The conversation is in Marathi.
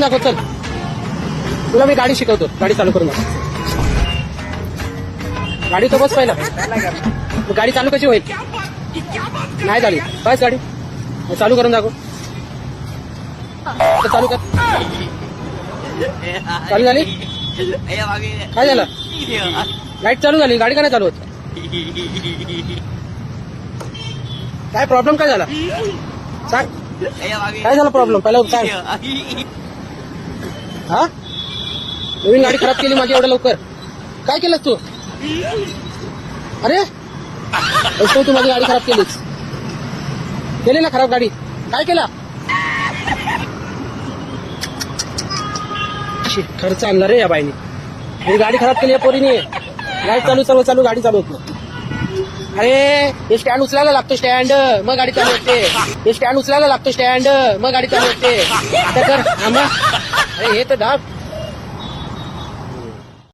करून दाखव चल. तुला मी गाडी शिकवतो. गाडी चालू करून दाखव गाडी तो बस पहिला. गाडी चालू कशी होईल? नाही झाली. बस गाडी. चालू करून दाखव. चालू कर. चालू झाली? काय झालं? लाइट चालू झाली. गाडी का नाही चालू होत? काय प्रॉब्लेम काय झाला? सांग. काय झाला प्रॉब्लेम पहिला सांग. हा? नवीन गाडी खराब केली माझी एवढ्या लवकर. काय केलंस तू? अरे? तो तू माझी गाडी खराब केलीस. केली ना खराब गाडी? काय केला? खर्च आणला रे या बाईने. मी गाडी खराब केली या पोरीने. गाडी चालू चालू चालू गाडी चालू होत. नाही. अरे हे स्टँड उचलायला लागतो स्टँड. मग गाडी चालू होते. हे स्टँड उचलायला लागतो स्टँड. मग गाडी चालू होते. आता कर. मग. अरे हे तर दाब